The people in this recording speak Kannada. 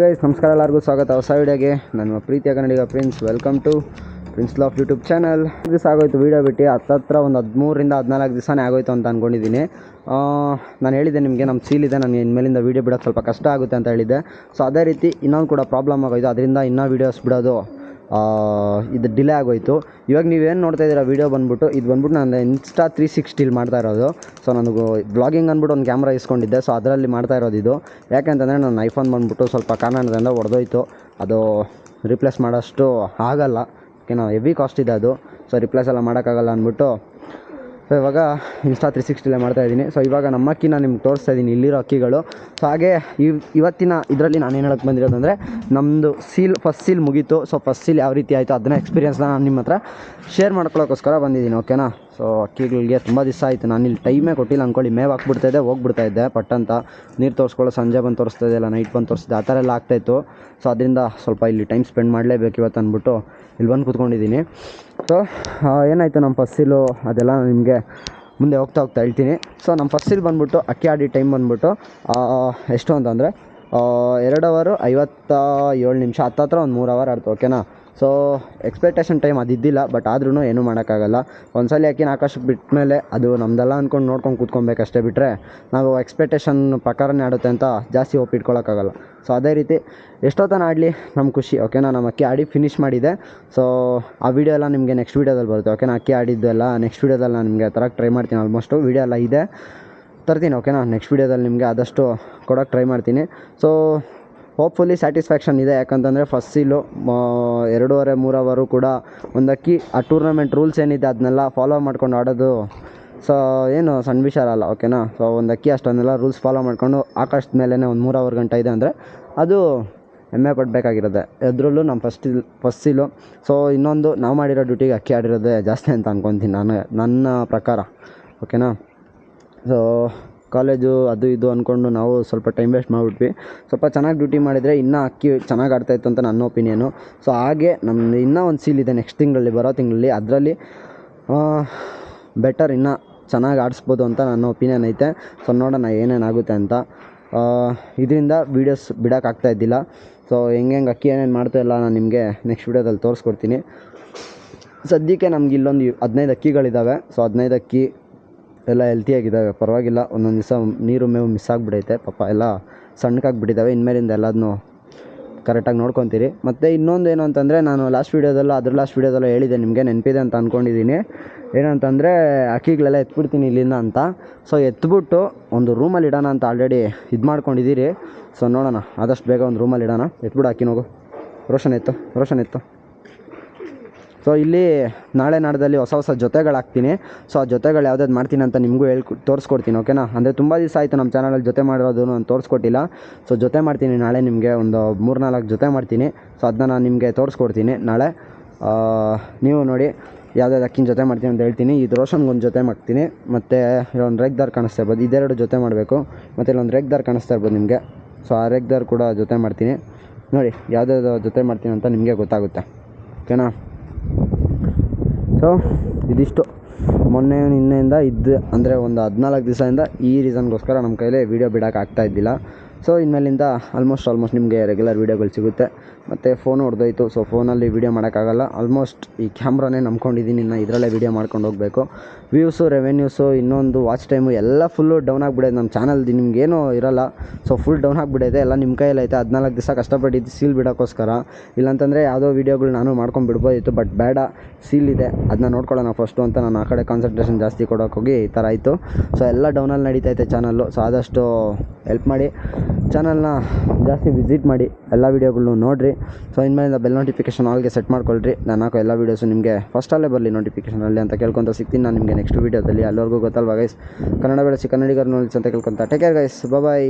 ಗೈಸ್ ನಮಸ್ಕಾರ ಎಲ್ಲರಿಗೂ, ಸ್ವಾಗತ. ಹೊಸ ವಿಡಿಯೋಗೆ ನನ್ನ ಪ್ರೀತಿಯ Kannadiga Prince welcome to Prince laugh YouTube channel ದಿವಸ ಆಗೋಯ್ತು ವೀಡಿಯೋ ಬಿಟ್ಟು, ಹತ್ತತ್ರ ಒಂದು ಹದಿಮೂರಿಂದ ಹದಿನಾಲ್ಕು ದಿವಸನೇ ಆಗೋಯ್ತು ಅಂತ ಅಂದ್ಕೊಂಡಿದ್ದೀನಿ ನಾನು ಹೇಳಿದ್ದೆ ನಿಮಗೆ ನಮ್ಮ ಸೀಲ್ ಇದೆ, ನನಗೆ ಇನ್ಮೇಲಿಂದ ವೀಡಿಯೋ ಬಿಡೋಕ್ಕೆ ಸ್ವಲ್ಪ ಕಷ್ಟ ಆಗುತ್ತೆ ಅಂತ ಹೇಳಿದ್ದೆ. ಸೊ ಅದೇ ರೀತಿ ಇನ್ನೊಂದು ಕೂಡ ಪ್ರಾಬ್ಲಮ್ ಆಗೋಯ್ತು. ಅದರಿಂದ ಇನ್ನೂ ವೀಡಿಯೋಸ್ ಬಿಡೋದು ಇದು ಡಿಲೇ ಆಗೋಯಿತು. ಇವಾಗ ನೀವೇನು ನೋಡ್ತಾ ಇದ್ದೀರಾ ವೀಡಿಯೋ ಬಂದ್ಬಿಟ್ಟು, ಇದು ಬಂದ್ಬಿಟ್ಟು ನಾನು ಇನ್ಸ್ಟಾ ತ್ರೀ ಸಿಕ್ಸ್ಟಿಲಿ ಮಾಡ್ತಾ ಇರೋದು. ಸೊ ನನಗೂ ಬ್ಲಾಗಿಂಗ್ ಅಂದ್ಬಿಟ್ಟು ಒಂದು ಕ್ಯಾಮ್ರಾ ಇಸ್ಕೊಂಡಿದ್ದೆ. ಸೊ ಅದರಲ್ಲಿ ಮಾಡ್ತಾ ಇರೋದು ಇದು. ಯಾಕೆಂತಂದರೆ ನನ್ನ ಐಫೋನ್ ಬಂದ್ಬಿಟ್ಟು ಸ್ವಲ್ಪ ಕಾರಣದಿಂದ ಒಡೆದೋಯ್ತು. ಅದು ರಿಪ್ಲೇಸ್ ಮಾಡೋಷ್ಟು ಆಗಲ್ಲ. ಏನೋ ಹೆವಿ ಕಾಸ್ಟ್ ಇದೆ ಅದು. ಸೊ ರಿಪ್ಲೇಸ್ ಎಲ್ಲ ಮಾಡೋಕ್ಕಾಗಲ್ಲ ಅಂದ್ಬಿಟ್ಟು ಸೊ ಇವಾಗ ಇನ್ಸ್ಟಾ ತ್ರೀ ಸಿಕ್ಸ್ಟಿಲೇ ಮಾಡ್ತಾ ಇದ್ದೀನಿ. ಸೊ ಇವಾಗ ನಮ್ಮ ಅಕ್ಕಿನ ನಿಮ್ಗೆ ತೋರಿಸ್ತಾ ಇದ್ದೀನಿ ಇಲ್ಲಿರೋ ಅಕ್ಕಿಗಳು. ಸೊ ಹಾಗೆ ಇವ್ ಇವತ್ತಿನ ಇದರಲ್ಲಿ ನಾನು ಏನು ಹೇಳಕ್ಕೆ ಬಂದಿರೋದಂದರೆ ನಮ್ಮದು ಸೀಲ್ ಫಸ್ಟ್ ಸೀಲ್ ಮುಗೀತು. ಸೊ ಫಸ್ಟ್ ಸೀಲ್ ಯಾವ ರೀತಿ ಆಯಿತು ಅದನ್ನ ಎಕ್ಸ್ಪೀರಿಯೆನ್ಸ್ನ ನಾನು ನಿಮ್ಮ ಹತ್ರ ಶೇರ್ ಮಾಡ್ಕೊಳ್ಳೋಕ್ಕೋಸ್ಕರ ಬಂದಿದ್ದೀನಿ ಓಕೆನಾ ಸೊ ಅಕ್ಕಿಗಳಿಗೆ ತುಂಬ ದಿವಸ ಆಯಿತು. ನಾನು ಇಲ್ಲಿ ಟೈಮೇ ಕೊಟ್ಟಿಲ್ಲ ಅಂದ್ಕೊಳ್ಳಿ ಮೇವು ಹಾಕ್ಬಿಡ್ತಾ ಇದ್ದೆ, ಹೋಗ್ಬಿಡ್ತಾ ಇದ್ದೆ ಪಟ್ಟಂತ ನೀರು ತೋರಿಸ್ಕೊಳ್ಳೋ ಸಂಜೆ ಬಂದು ತೋರಿಸ್ತಾ ಇದೆಯಲ್ಲ ನೈಟ್ ಬಂದು ತೋರಿಸ್ತಿದ್ದೆ ಆ ಥರ ಎಲ್ಲ ಆಗ್ತಾಯಿತ್ತು ಸೊ ಅದರಿಂದ ಸ್ವಲ್ಪ ಇಲ್ಲಿ ಟೈಮ್ ಸ್ಪೆಂಡ್ ಮಾಡಲೇಬೇಕು ಇವತ್ತು ಅಂದ್ಬಿಟ್ಟು ಇಲ್ಲಿ ಬಂದು ಕೂತ್ಕೊಂಡಿದ್ದೀನಿ. ಸೊ ಏನಾಯಿತು ನಮ್ಮ ಫಸ್ಟ್ ಸೀಲು ಅದೆಲ್ಲ ನಿಮಗೆ ಮುಂದೆ ಹೋಗ್ತಾ ಹೋಗ್ತಾ ಹೇಳ್ತೀನಿ. ಸೊ ನಮ್ಮ ಫಸ್ಟ್ ಬಂದುಬಿಟ್ಟು ಅಕ್ಕಿ ಆಡಿ ಟೈಮ್ ಬಂದ್ಬಿಟ್ಟು ಎಷ್ಟು ಅಂತಂದರೆ ಎರಡು ಅವರು ಐವತ್ತ ಏಳು ನಿಮಿಷ, ಹತ್ತತ್ರ ಒಂದು ಮೂರು ಅವರ್ ಆಡ್ತು ಓಕೆನಾ ಸೊ ಎಕ್ಸ್ಪೆಕ್ಟೇಷನ್ ಟೈಮ್ ಅದಿದ್ದಿಲ್ಲ ಬಟ್ ಆದ್ರೂ ಏನೂ ಮಾಡೋಕ್ಕಾಗಲ್ಲ. ಒಂದ್ಸಲ ಅಕ್ಕಿನ ಆಕಾಶ ಬಿಟ್ಟ ಮೇಲೆ ಅದು ನಮ್ದೆಲ್ಲ ಅಂದ್ಕೊಂಡು ನೋಡ್ಕೊಂಡು ಕೂತ್ಕೊಬೇಕಷ್ಟೇ ಬಿಟ್ಟರೆ ನಾವು ಎಕ್ಸ್ಪೆಕ್ಟೇಷನ್ ಪ್ರಕಾರನೇ ಆಡುತ್ತೆ ಅಂತ ಜಾಸ್ತಿ ಹೋಪ್ ಇಟ್ಕೊಳ್ಳೋಕ್ಕಾಗಲ್ಲ ಸೊ ಅದೇ ರೀತಿ ಎಷ್ಟೊತ್ತನ ಆಡಲಿ? ನಮ್ಮ ಖುಷಿ ಓಕೆನಾ ನಮ್ಮ ಅಕ್ಕಿ ಆಡಿ ಫಿನಿಷ್ ಮಾಡಿದೆ. ಸೊ ಆ ವಿಡಿಯೋ ಎಲ್ಲ ನಿಮಗೆ ನೆಕ್ಸ್ಟ್ ವೀಡಿಯೋದಲ್ಲಿ ಬರುತ್ತೆ ಓಕೆನಾ ಅಕ್ಕಿ ಆಡಿದ್ದೆಲ್ಲ ನೆಕ್ಸ್ಟ್ ವೀಡಿಯೋದಲ್ಲಿ ನಾನು ನಿಮಗೆ ತರಕ್ಕೆ ಟ್ರೈ ಮಾಡ್ತೀನಿ ಆಲ್ಮೋಸ್ಟು ವೀಡಿಯೋ ಎಲ್ಲ ಇದೆ. ತರ್ತೀನಿ ಓಕೆನಾ ನೆಕ್ಸ್ಟ್ ವೀಡಿಯೋದಲ್ಲಿ ನಿಮಗೆ ಆದಷ್ಟು ಕೊಡೋಕ್ಕೆ ಟ್ರೈ ಮಾಡ್ತೀನಿ. ಸೊ ಹೋಪ್ಫುಲಿ ಸ್ಯಾಟಿಸ್ಫ್ಯಾಕ್ಷನ್ ಇದೆ, ಯಾಕಂತಂದರೆ ಫಸ್ಟ್ ಸೀಲು ಎರಡೂವರೆ ಮೂರು ಅವರು ಕೂಡ ಒಂದು ಅಕ್ಕಿ ಆ ಟೂರ್ನಮೆಂಟ್ ರೂಲ್ಸ್ ಏನಿದೆ ಅದನ್ನೆಲ್ಲ ಫಾಲೋ ಮಾಡ್ಕೊಂಡು ಆಡೋದು. ಸೊ ಏನು ಸಣ್ಣ ವಿಚಾರ ಅಲ್ಲ ಓಕೆನಾ ಸೊ ಒಂದು ಅಕ್ಕಿ ಅಷ್ಟೊಂದೆಲ್ಲ ರೂಲ್ಸ್ ಫಾಲೋ ಮಾಡಿಕೊಂಡು ಆಕಾಶದ ಮೇಲೇ ಒಂದು ಮೂರು ಅವರ್ ಗಂಟೆ ಇದೆ ಅಂದರೆ ಅದು ಹೆಮ್ಮೆ ಪಡಬೇಕಾಗಿರುತ್ತೆ ಅದರಲ್ಲೂ ನಮ್ಮ ಫಸ್ಟ್ ಫಸ್ಟ್ ಸೀಲು ಸೊ ಇನ್ನೊಂದು, ನಾವು ಮಾಡಿರೋ ಡ್ಯೂಟಿಗೆ ಅಕ್ಕಿ ಆಡಿರೋದೇ ಜಾಸ್ತಿ ಅಂತ ಅನ್ಕೊತೀನಿ ನಾನು, ನನ್ನ ಪ್ರಕಾರ ಓಕೆನಾ ಸೊ ಕಾಲೇಜು ಅದು ಇದು ಅಂದ್ಕೊಂಡು ನಾವು ಸ್ವಲ್ಪ ಟೈಮ್ ವೇಸ್ಟ್ ಮಾಡಿಬಿಟ್ವಿ. ಸ್ವಲ್ಪ ಚೆನ್ನಾಗಿ ಡ್ಯೂಟಿ ಮಾಡಿದರೆ ಇನ್ನೂ ಅಕ್ಕಿ ಚೆನ್ನಾಗಿ ಆಡ್ತಾಯಿತ್ತು ಅಂತ ನನ್ನ ಒಪಿನಿಯನು ಸೊ ಹಾಗೆ ನಮ್ಮ ಇನ್ನೂ ಒಂದು ಸೀಲ್ ಇದೆ ನೆಕ್ಸ್ಟ್ ತಿಂಗಳಲ್ಲಿ, ಬರೋ ತಿಂಗಳಲ್ಲಿ. ಅದರಲ್ಲಿ ಬೆಟರ್ ಇನ್ನೂ ಚೆನ್ನಾಗಿ ಆಡಿಸ್ಬೋದು ಅಂತ ನನ್ನ ಒಪಿನಿಯನ್ ಐತೆ. ಸೊ ನೋಡೋಣ ಏನೇನಾಗುತ್ತೆ ಅಂತ. ಇದರಿಂದ ವೀಡಿಯೋಸ್ ಬಿಡೋಕ್ಕಾಗ್ತಾ ಇದ್ದಿಲ್ಲ. ಸೊ ಹೆಂಗೆ ಹೆಂಗೆ ಅಕ್ಕಿ ಏನೇನು ಮಾಡ್ತಾ ಇಲ್ಲ ನಾನು ನಿಮಗೆ ನೆಕ್ಸ್ಟ್ ವೀಡಿಯೋದಲ್ಲಿ ತೋರಿಸ್ಕೊಡ್ತೀನಿ. ಸದ್ಯಕ್ಕೆ ನಮ್ಗೆ ಇಲ್ಲೊಂದು ಹದಿನೈದು ಅಕ್ಕಿಗಳಿದ್ದಾವೆ ಸೊ ಹದಿನೈದು ಅಕ್ಕಿ ಎಲ್ಲ ಹೆಲ್ತಿಯಾಗಿದ್ದಾವೆ ಪರವಾಗಿಲ್ಲ, ಒಂದೊಂದು ದಿವಸ ನೀರು ಮೇವು ಮಿಸ್ ಆಗಿಬಿಡೈತೆ. ಪಾಪ ಎಲ್ಲ ಸಣ್ಣಕ್ಕಾಗ್ಬಿಟ್ಟಿದ್ದಾವೆ ಇನ್ಮೇಲಿಂದ ಎಲ್ಲದನ್ನು ಕರೆಕ್ಟಾಗಿ ನೋಡ್ಕೊತೀರಿ. ಮತ್ತು ಇನ್ನೊಂದು ಏನು ಅಂತಂದರೆ, ನಾನು ಲಾಸ್ಟ್ ವೀಡಿಯೋದಲ್ಲೂ ಅದ್ರ ಲಾಸ್ಟ್ ವೀಡಿಯೋದಲ್ಲೂ ಹೇಳಿದೆ ನಿಮಗೆ ನೆನಪಿದೆ ಅಂತ ಅಂದ್ಕೊಂಡಿದ್ದೀನಿ ಏನಂತಂದರೆ, ಅಕ್ಕಿಗಳೆಲ್ಲ ಎತ್ಬಿಡ್ತೀನಿ ಇಲ್ಲಿಂದ ಅಂತ. ಸೊ ಎತ್ಬಿಟ್ಟು ಒಂದು ರೂಮಲ್ಲಿ ಇಡೋಣ ಅಂತ ಆಲ್ರೆಡಿ ಇದು ಮಾಡ್ಕೊಂಡಿದ್ದೀರಿ. ಸೊ ನೋಡೋಣ, ಆದಷ್ಟು ಬೇಗ ಒಂದು ರೂಮಲ್ಲಿ ಇಡೋಣ. ಎತ್ಬಿಡು ಅಕ್ಕಿ ಹೋಗು ರೋಷನ್ ಎತ್ತು ರೋಷನ್ ಎತ್ತು. ಸೊ ಇಲ್ಲಿ ನಾಳೆ ನಾಡದಲ್ಲಿ ಹೊಸ ಹೊಸ ಜೊತೆಗಳು ಹಾಕ್ತೀನಿ ಸೊ ಆ ಜೊತೆಗಳು ಯಾವ್ದಾದ್ ಮಾಡ್ತೀನಿ ಅಂತ ನಿಮಗೂ ಹೇಳಿ ತೋರಿಸ್ಕೊಡ್ತೀನಿ, ಓಕೆನಾ? ಅಂದರೆ ತುಂಬ ದಿವಸ ಆಯಿತು ನಮ್ಮ ಚಾನಲಲ್ಲಿ ಜೊತೆ ಮಾಡಿರೋದು ನಾನು ತೋರಿಸ್ಕೊಟ್ಟಿಲ್ಲ. ಸೊ ಜೊತೆ ಮಾಡ್ತೀನಿ ನಾಳೆ ನಿಮಗೆ ಒಂದು ಮೂರು ನಾಲ್ಕು ಜೊತೆ ಮಾಡ್ತೀನಿ. ಸೊ ಅದನ್ನ ನಾನು ನಿಮಗೆ ತೋರಿಸ್ಕೊಡ್ತೀನಿ ನಾಳೆ. ನೀವು ನೋಡಿ ಯಾವ್ದಾದ್ರು ಅಕ್ಕಿನ ಜೊತೆ ಮಾಡ್ತೀನಿ ಅಂತ ಹೇಳ್ತೀನಿ. ಇದು ರೋಷನ್ಗೊಂದು ಜೊತೆ ಮಾಡ್ತೀನಿ. ಮತ್ತು ಇಲ್ಲೊಂದು ರೇಗ್ದಾರ್ ಕಾಣಿಸ್ತಾ ಇರ್ಬೋದು. ಇದೆರಡು ಜೊತೆ ಮಾಡಬೇಕು. ಮತ್ತು ಇಲ್ಲೊಂದು ರೇಗ್ದಾರ್ ಕಾಣಿಸ್ತಾ ಇರ್ಬೋದು ನಿಮಗೆ. ಸೊ ಆ ರೇಗ್ದಾರ್ ಕೂಡ ಜೊತೆ ಮಾಡ್ತೀನಿ. ನೋಡಿ ಯಾವುದಾದ್ರು ಜೊತೆ ಮಾಡ್ತೀನಿ ಅಂತ ನಿಮಗೆ ಗೊತ್ತಾಗುತ್ತೆ. ಓಕೆನಾ? ಸೊ ಇದಿಷ್ಟು. ಮೊನ್ನೆ ನಿನ್ನೆಯಿಂದ ಇದ್ದು. ಅಂದರೆ ಒಂದು ಹದಿನಾಲ್ಕು ದಿವಸದಿಂದ ಈ ರೀಸನ್ಗೋಸ್ಕರ ನಮ್ಮ ಕೈಲಿ ವೀಡಿಯೋ ಬಿಡೋಕ್ಕಾಗ್ತಾ ಇದ್ದಿಲ್ಲ. ಸೊ ಇನ್ಮೇಲಿಂದ ಆಲ್ಮೋಸ್ಟ್ ಆಲ್ಮೋಸ್ಟ್ ನಿಮಗೆ ರೆಗ್ಯುಲರ್ ವೀಡಿಯೋಗಳು ಸಿಗುತ್ತೆ. ಮತ್ತು ಫೋನ್ ಹೊಡೆದೋಯ್ತು. ಸೊ ಫೋನಲ್ಲಿ ವೀಡಿಯೋ ಮಾಡೋಕ್ಕಾಗಲ್ಲ. ಆಲ್ಮೋಸ್ಟ್ ಈ ಕ್ಯಾಮ್ರಾನೇ ನಂಬ್ಕೊಂಡಿದ್ದೀನಿ ಇನ್ನು ಇದರಲ್ಲೇ ವೀಡಿಯೋ ಮಾಡ್ಕೊಂಡು ಹೋಗಬೇಕು. ವ್ಯೂಸು ರೆವೆನ್ಯೂಸು ಇನ್ನೊಂದು ವಾಚ್ ಟೈಮು ಎಲ್ಲ ಫುಲ್ಲು ಡೌನ್ ಆಗಿಬಿಡೋದು ನಮ್ಮ ಚಾನಲ್ದು ನಿಮಗೇನು ಇರಲ್ಲ. ಸೊ ಫುಲ್ ಡೌನ್ ಆಗಿಬಿಡೈತೆ ಎಲ್ಲ ನಿಮ್ಮ ಕೈಯಲ್ಲಿ ಐತೆ ಹದಿನಾಲ್ಕು ದಿವಸ ಕಷ್ಟಪಟ್ಟಿದ್ದು ಸೀಲ್ ಬಿಡೋಕ್ಕೋಸ್ಕರ. ಇಲ್ಲಾಂತಂದರೆ ಯಾವುದೋ ವೀಡಿಯೋಗಳು ನಾನು ಮಾಡ್ಕೊಂಡು ಬಿಡ್ಬೋದಿತ್ತು. ಬಟ್ ಬೇಡ. ಸೀಲ್ ಇದೆ. ಅದನ್ನ ನೋಡ್ಕೊಳ್ಳೋಣ ಫಸ್ಟು ಅಂತ ನಾನು ಆ ಕಡೆ ಕಾನ್ಸಂಟ್ರೇಷನ್ ಜಾಸ್ತಿ ಕೊಡೋಕ್ಕೋಗಿ ಈ ಥರ ಆಯಿತು. ಸೊ ಎಲ್ಲ ಡೌನಲ್ಲಿ ನಡೀತೈತೆ ಚಾನಲ್ಲು ಸೊ ಆದಷ್ಟು ಹೆಲ್ಪ್ ಮಾಡಿ. ಚಾನಲ್ನ ಜಾಸ್ತಿ ವಿಸಿಟ್ ಮಾಡಿ ಎಲ್ಲ ವೀಡಿಯೋಗಳ್ನು ನೋಡಿರಿ. ಸೊ ಇನ್ಮೇಲಿಂದ ಬೆಲ್ ನೋಟಿಫಿಕೇಷನ್ ಆಲ್ಗೆ ಸೆಟ್ ಮಾಡ್ಕೊಳ್ರಿ. ನಾನು ಹಾಕೋ ಎಲ್ಲ ವೀಡಿಯೋಸು ನಿಮಗೆ ಫಸ್ಟಲ್ಲೇ ಬರಲಿ ನೋಟಿಫಿಕೇಷನಲ್ಲಿ ಅಂತ ಕೇಳ್ಕೊತ ಸಿಗ್ತೀನಿ ನಾನು ನಿಮಗೆ ನೆಕ್ಸ್ಟ್ ವೀಡಿಯೋದಲ್ಲಿ ಅಲ್ಲಿವರೆಗೂ ಗೊತ್ತಲ್ವಾ ಗೈಸ್ ಕನ್ನಡ ಬೆಳೆಸಿ ಕನ್ನಡಿಗರ ನೋಡಿ ಅಂತ ಕೇಳ್ಕೊತ. Take care guys bye